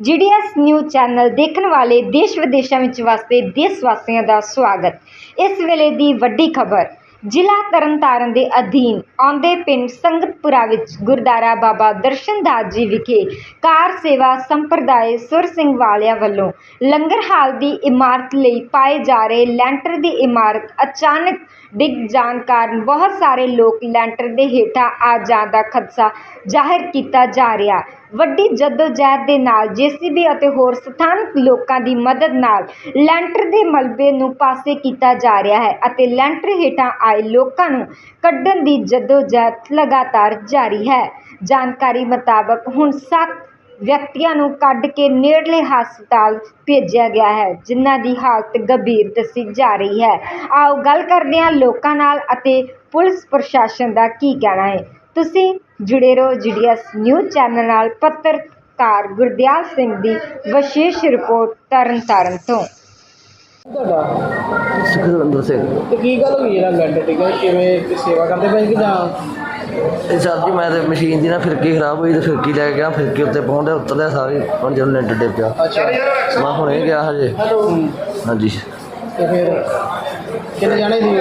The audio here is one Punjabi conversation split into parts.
ਜੀਡੀਐਸ ਨਿਊਜ਼ ਚੈਨਲ ਦੇਖਣ ਵਾਲੇ ਦੇਸ਼ ਵਿਦੇਸ਼ਾਂ ਵਿੱਚ ਵਸਦੇ ਦੇਸ਼ ਵਾਸੀਆਂ ਦਾ ਸਵਾਗਤ। ਇਸ ਵੇਲੇ ਦੀ ਵੱਡੀ ਖਬਰ, ਜ਼ਿਲ੍ਹਾ ਤਰਨਤਾਰਨ ਦੇ ਅਧੀਨ ਆਉਂਦੇ ਪਿੰਡ ਸੰਗਤਪੁਰਾ ਵਿੱਚ ਗੁਰਦੁਆਰਾ ਬਾਬਾ ਦਰਸ਼ਨਦਾਸ ਜੀ ਵਿਖੇ ਕਾਰ ਸੇਵਾ ਸੰਪਰਦਾਇ ਸੁਰ ਸਿੰਘ ਵਾਲਿਆਂ ਵੱਲੋਂ ਲੰਗਰ ਹਾਲ ਦੀ ਇਮਾਰਤ ਲਈ ਪਾਏ ਜਾ ਰਹੇ ਲੈਂਟਰ ਦੀ ਇਮਾਰਤ ਅਚਾਨਕ ਡਿੱਗ ਜਾਣ ਕਾਰਨ ਬਹੁਤ ਸਾਰੇ ਲੋਕ ਲੈਂਟਰ ਦੇ ਹੇਠਾਂ ਆ ਜਾਣ ਦਾ ਖਦਸ਼ਾ ਜ਼ਾਹਿਰ ਕੀਤਾ ਜਾ ਰਿਹਾ। ਵੱਡੀ ਜਹਿਦ ਦੇ ਨਾਲ ਜੀਸੀਬੀ ਅਤੇ ਹੋਰ ਸਥਾਨਕ ਲੋਕਾਂ ਦੀ ਮਦਦ ਨਾਲ ਲੈਂਟਰ ਦੇ ਮਲਬੇ ਨੂੰ ਪਾਸੇ ਕੀਤਾ ਜਾ ਰਿਹਾ ਹੈ ਅਤੇ ਲੈਂਟਰ ਹੇਠਾਂ ਆਏ ਲੋਕਾਂ ਨੂੰ ਕੱਢਣ ਦੀ ਜੱਦੋਜਹਿਦ ਲਗਾਤਾਰ ਜਾਰੀ ਹੈ। ਜਾਣਕਾਰੀ ਮੁਤਾਬਕ ਹੁਣ ਸੱਤ ਵਿਅਕਤੀਆਂ ਨੂੰ ਕੱਢ ਕੇ ਨੇੜਲੇ ਹਸਪਤਾਲ ਭੇਜਿਆ ਗਿਆ ਹੈ ਜਿਨ੍ਹਾਂ ਦੀ ਹਾਲਤ ਗੰਭੀਰ ਦੱਸੀ ਜਾ ਰਹੀ ਹੈ। ਆਓ ਗੱਲ ਕਰਦੇ ਹਾਂ ਲੋਕਾਂ ਨਾਲ ਅਤੇ ਪੁਲਿਸ ਪ੍ਰਸ਼ਾਸਨ ਦਾ ਕੀ ਕਹਿਣਾ ਹੈ। ਤੁਸੀਂ ਜੁੜੇ ਰਹੋ ਜੀਡੀਐਸ ਨਿਊਜ਼ ਚੈਨਲ ਨਾਲ। ਪੱਤਰਕਾਰ ਗੁਰਦਿਆਲ ਸਿੰਘ ਦੀ ਵਿਸ਼ੇਸ਼ ਰਿਪੋਰਟ ਤਰਨਤਾਰਨ ਤੋਂ। ਤੁਹਾਡਾ? ਸੁਖਵਿੰਦਰ ਸਿੰਘ। ਤੇ ਕੀ ਗੱਲ ਹੋਈ ਜਿਹੜਾ ਲੈਂਟਰ ਡਿੱਗਾ ਕਿਵੇਂ ਸੇਵਾ ਕਰਦੇ ਪਏ ਕਿ ਜਾਂ ਇਹ ਸਰ ਜੀ ਮੈਂ ਤੇ ਮਸ਼ੀਨ ਦੀ ਨਾ ਫਿਰਕੀ ਖਰਾਬ ਹੋਈ ਤੇ ਫਿਰਕੀ ਲੈ ਕੇ ਗਿਆ ਫਿਰਕੀ ਉੱਤੇ ਪਹੁੰਚਦੇ ਉੱਤਰਦੇ ਸਾਰੀ ਹੁਣ ਜਦੋਂ ਲੈਂਟਰ ਡੇ ਪਿਆ। ਮੈਂ ਹੁਣੇ ਗਿਆ ਹਜੇ। ਹੂੰ। ਹਾਂਜੀ। ਤੇ ਫਿਰ ਕਿੰਨੇ ਜਾਣੇ ਸੀ?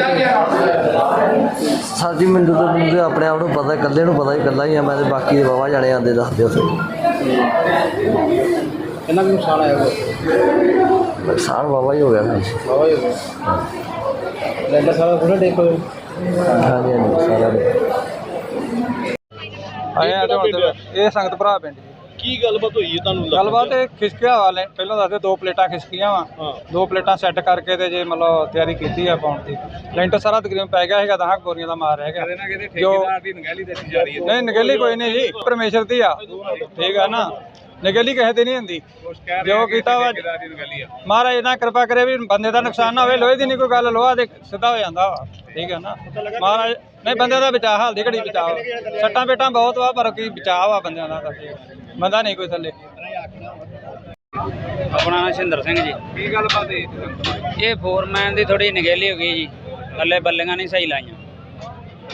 ਸਰ ਜੀ ਮੈਨੂੰ ਤਾਂ ਮੈਨੂੰ ਆਪਣੇ ਆਪ ਨੂੰ ਪਤਾ ਇਕੱਲੇ ਨੂੰ ਪਤਾ ਹੀ ਇਕੱਲਾ ਹੀ ਆ ਮੈਂ ਤੇ ਬਾਕੀ ਦੇ ਬਾਬਾ ਜਾਣੇ ਆਂਦੇ ਦੱਸਦੇ ਉੱਥੇ। ਕਿੰਨਾ ਕੁ ਨੁਕਸਾਨ ਆਇਆ ਉਹ ਨੁਕਸਾਨ ਬਾਬਾ ਹੀ ਹੋ ਗਿਆ ਬਾਬਾ ਜੀ ਹੋ ਲੈਂਟਰ ਸਾਰਾ ਥੋੜਾ ਹੋਇਆ ਹਾਂਜੀ ਹਾਂਜੀ ਸਾਰਾ ਆਏ ਆ ਤੇ ਹੁਣ ਤੇ ਇਹ ਸੰਗਤ ਭਰਾ ਪਿੰਡ ਜੀ। ਕੀ ਗੱਲਬਾਤ ਹੋਈ ਹੈ ਤੁਹਾਨੂੰ ਲੱਗਦਾ? ਗੱਲਬਾਤ ਇਹ ਖਿਸਕਿਆ ਵਾ ਲੈ ਪਹਿਲਾਂ ਦੱਸਦੇ ਦੋ ਪਲੇਟਾਂ ਖਿਸਕੀਆਂ ਵਾ। ਹਾਂ। ਦੋ ਪਲੇਟਾਂ ਸੈੱਟ ਕਰਕੇ ਤੇ ਜੇ ਮਤਲਬ ਤਿਆਰੀ ਕੀਤੀ ਆ ਪਾਉਣ ਦੀ। ਲੈਂਟਰ ਸਾਰਾ ਤਕਰੀਬਨ ਪੈ ਗਿਆ ਹੈਗਾ ਦਹਾਂ ਬੋਰੀਆਂ ਦਾ ਮਾਰ ਰਹਿ ਗਿਆ। ਦੀ ਦੱਸੀ ਜਾ ਰਹੀ ਨਹੀਂ ਨਗੇਲੀ ਕੋਈ ਨਹੀਂ ਜੀ ਪਰਮੇਸ਼ਰ ਦੀ ਆ। ਠੀਕ ਆ ਨਾ। ਨਗੇਲੀ ਕਿਸੇ ਦੀ ਨਹੀਂ ਹੁੰਦੀ। ਜੋ ਕੀਤਾ ਵਾ ਮਹਾਰਾਜ ਨਾ ਕਿਰਪਾ ਕਰੇ ਵੀ ਬੰਦੇ ਦਾ ਨੁਕਸਾਨ ਨਾ ਹੋਵੇ ਲੋਹੇ ਦੀ ਨਹੀਂ ਕੋਈ ਗੱਲ ਲੋਹਾ ਦੇ ਸਿੱਧਾ ਹੋ ਜਾਂਦਾ ਵਾ। ਠੀਕ ਹੈ ਨਾ? ਮਹਾਰਾਜ ਨਹੀਂ ਬੰਦੇ ਦਾ ਬਚਾਅ ਹਾਲ ਦੀ ਘੜੀ ਬਚਾਅ। ਸੱਟਾਂ ਪੇਟਾਂ ਬਹੁਤ ਵਾ ਪਰ ਕੀ ਬਚਾਅ ਵਾ ਬੰਦਿਆਂ ਦਾ। ਬੰਦਾ ਨਹੀਂ ਕੋਈ ਥੱਲੇ। ਆਪਣਾ ਨਾਮ ਸ਼ਿੰਦਰ ਸਿੰਘ ਜੀ। ਕੀ ਗੱਲਬਾਤ ਹੈ ਇਹ ਫੋਰਮੈਨ ਦੀ ਥੋੜੀ ਨਿਗੇਲੀ ਹੋ ਗਈ ਜੀ। ਥੱਲੇ ਬੱਲੀਆਂ ਨਹੀਂ ਸਹੀ ਲਾਈਆਂ।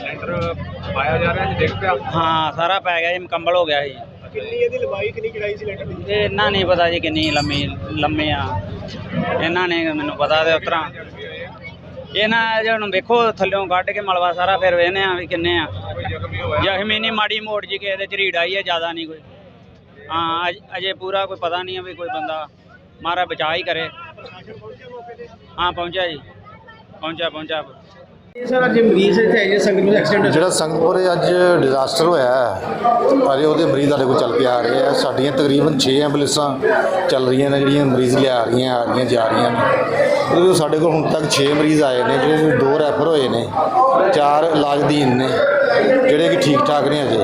ਲੈਂਟਰ ਪਾਇਆ ਜਾ ਰਿਹਾ ਜੀ ਦੇਖ ਪਿਆ। ਹਾਂ ਸਾਰਾ ਪੈ ਗਿਆ ਜੀ ਮੁਕੰਮਲ ਹੋ ਗਿਆ ਜੀ ਕਿੰਨੀ ਇਹਦੀ ਲੰਬਾਈ, ਕਿੰਨੀ ਚੜਾਈ ਸੀ ਲੈਂਟਰ ਦੀ? ਇਹ ਇਹਨਾਂ ਨਹੀਂ ਪਤਾ ਜੀ ਕਿੰਨੀ ਲੰਮੀ, ਲੰਮੇ ਆ। ਇਹਨਾਂ ਨੇ ਮੈਨੂੰ ਪਤਾ ਤੇ ਉਤਰਾ ਇਹਨਾਂ ਜੇ ਵੇਖੋ, ਥੱਲਿਓਂ ਕੱਢ ਕੇ ਮਲਵਾ ਸਾਰਾ ਫਿਰ ਵੇਖਨੇ ਆ ਵੀ ਕਿੰਨੇ ਆ। ਜ਼ਖਮੀ ਜ਼ਖਮੀ ਨਹੀਂ ਮਾੜੀ ਮੋੜ ਜੀ ਕਿਸੇ ਦੇ ਝਰੀੜ ਆਈ ਹੈ ਜ਼ਿਆਦਾ ਨਹੀਂ ਕੋਈ। ਹਾਂ, ਅਜ- ਅਜੇ ਪੂਰਾ ਕੋਈ ਪਤਾ ਨਹੀਂ ਹੈ ਵੀ ਕੋਈ ਬੰਦਾ ਮਾਰਾ ਬਚਾ ਹੀ ਕਰੇ। ਹਾਂ, ਪਹੁੰਚਿਆ ਜੀ। ਪਹੁੰਚਿਆ ਪਹੁੰਚਿਆ। ਇਹ ਸਾਰਾ ਜੇ ਮਰੀਜ਼ ਇੱਥੇ ਆਏ ਸੰਗਤ ਵਿੱਚ ਐਕਸੀਡੈਂਟ ਜਿਹੜਾ ਸੰਗਤਪੁਰੇ ਅੱਜ ਡਿਜ਼ਾਸਟਰ ਹੋਇਆ ਹੈ ਅਜੇ ਉਹਦੇ ਮਰੀਜ਼ ਸਾਡੇ ਕੋਲ ਚੱਲ ਕੇ ਆ ਰਹੇ ਆ ਸਾਡੀਆਂ ਤਕਰੀਬਨ 6 ਐਂਬੂਲੈਂਸਾਂ ਚੱਲ ਰਹੀਆਂ ਨੇ, ਜਿਹੜੀਆਂ ਮਰੀਜ਼ ਲਿਆ ਰਹੀਆਂ, ਆ ਰਹੀਆਂ, ਜਾ ਰਹੀਆਂ ਨੇ। ਉਹਦੇ ਸਾਡੇ ਕੋਲ ਹੁਣ ਤੱਕ 6 ਮਰੀਜ਼ ਆਏ ਨੇ, ਜਿਹੜੇ ਦੋ ਰੈਫਰ ਹੋਏ ਨੇ, ਚਾਰ ਇਲਾਜ ਇਲਾਜਦੀਨ ਨੇ, ਜਿਹੜੇ ਕਿ ਠੀਕ ਠਾਕ ਨੇ ਅਜੇ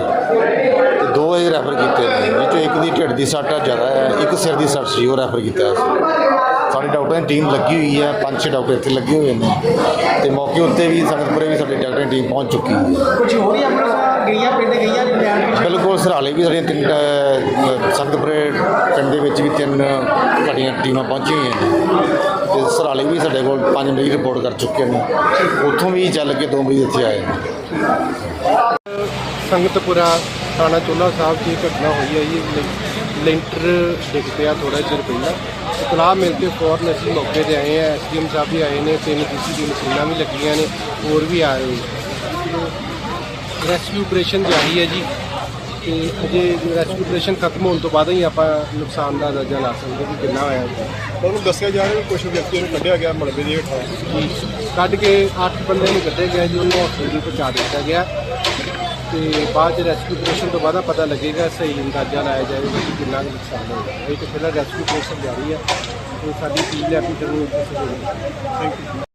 ਤੇ ਦੋ ਇਹ ਰੈਫਰ ਕੀਤੇ ਨੇ ਇਹ ਇੱਕ ਦੀ ਢਿੱਡ ਦੀ ਸੱਟ ਆ, ਜ਼ਿਆਦਾ ਹੈ, ਇੱਕ ਸਿਰ ਦੀ ਸੱਟ ਸੀ, ਉਹ ਰੈਫਰ ਕੀਤਾ ਸੀ ਸਾਡੀ ਡਾਕਟਰਾਂ ਦੀ ਟੀਮ ਲੱਗੀ ਹੋਈ ਹੈ ਪੰਜ ਛੇ ਡਾਕਟਰ ਇੱਥੇ ਲੱਗੇ ਹੋਏ ਨੇ। ਤੇ ਮੌਕੇ ਉੱਤੇ ਵੀ ਸੰਗਤਪੁਰੇ ਵੀ ਸਾਡੀ ਡਾਕਟਰਾਂ ਦੀ ਟੀਮ ਪਹੁੰਚ ਚੁੱਕੀ ਹੈ। ਕੁਝ ਹੀ ਆਪਣਾ ਗਈਆਂ ਪਿੰਡ ਗਈਆਂ ਬਿਲਕੁਲ ਸਰਾਲੇ ਵੀ ਸਾਡੀਆਂ ਤਿੰਨ ਸੰਗਤਪੁਰੇ ਪਿੰਡ ਦੇ ਵਿੱਚ ਵੀ ਤਿੰਨ ਸਾਡੀਆਂ ਟੀਮਾਂ ਪਹੁੰਚੀਆਂ ਹੋਈਆਂ ਨੇ। ਤੇ ਸਰਾਲੇ ਵੀ ਸਾਡੇ ਕੋਲ ਪੰਜ ਮਰੀਜ਼ ਰਿਪੋਰਟ ਕਰ ਚੁੱਕੇ ਨੇ। ਉੱਥੋਂ ਵੀ ਚੱਲ ਕੇ ਦੋ ਮਰੀਜ਼ ਇੱਥੇ ਆਏ ਨੇ। ਸੰਗਤਪੁਰਾ ਥਾਣਾ ਚੋਲਾ ਸਾਹਿਬ 'ਚ ਇਹ ਘਟਨਾ ਹੋਈ ਹੈ ਜੀ। ਲੈਂਟਰ ਡਿੱਗ ਪਿਆ ਥੋੜਾ ਚਿਰ ਪਹਿਲਾਂ ਇਤਲਾਹ ਮਿਲ ਕੇ ਫੌਰਨ ਅਸੀਂ ਮੌਕੇ ਤੇ ਆਏ ਆ ਐਸਡੀਐਮ ਸਾਹਿਬ ਵੀ ਆਏ ਨੇ ਤਿੰਨ ਡੀਸੀ ਦੀ ਮਸ਼ੀਨਾਂ ਵੀ ਲੱਗੀਆਂ ਨੇ ਹੋਰ ਵੀ ਆ ਰਹੇ ਰੈਸਕਿਊ ਆਪਰੇਸ਼ਨ ਜਾਰੀ ਹੈ ਜੀ। ਤੇ ਅਜੇ ਰੈਸਕਿਊ ਆਪਰੇਸ਼ਨ ਖਤਮ ਹੋਣ ਤੋਂ ਬਾਅਦ ਹੀ ਆਪਾਂ ਨੁਕਸਾਨ ਦਾ ਅੰਦਾਜ਼ਾ ਲਾ ਸਕਦੇ ਵੀ ਕਿੰਨਾ ਹੋਇਆ। ਤੁਹਾਨੂੰ ਦੱਸਿਆ ਜਾ ਰਿਹਾ ਕਿ ਕੁਝ ਵਿਅਕਤੀਆਂ ਨੂੰ ਕੱਢਿਆ ਗਿਆ ਮਲਬੇ ਦੇ ਹੇਠਾਂ। ਕੱਢ ਕੇ 8 ਬੰਦੇ ਨੂੰ ਕੱਢੇ ਗਿਆ ਜੀ ਉਹਨੂੰ ਹਸਪੀਟਲ ਪਹੁੰਚਾ ਦਿੱਤਾ ਗਿਆ। ਤੇ ਬਾਅਦ ਚ ਰੈਸਕਿਊ ਆਪਰੇਸ਼ਨ ਤੋਂ ਬਾਅਦ ਪਤਾ ਲੱਗੇਗਾ ਸਹੀ ਅੰਦਾਜ਼ਾ ਲਾਇਆ ਜਾਏਗਾ ਕਿ ਕਿੰਨਾ ਕੁ ਨੁਕਸਾਨ ਹੋਇਆ ਇਹ ਤਾਂ ਫਿਲਹਾਲ ਰੈਸਕਿਊ ਆਪਰੇਸ਼ਨ ਜਾਰੀ ਹੈ ਤੇ ਸਾਡੀ ਟੀਮ ਨੇ ਆਪਣੀ ਟੀਮ ਨੂੰ ਥੈਂਕ ਯੂ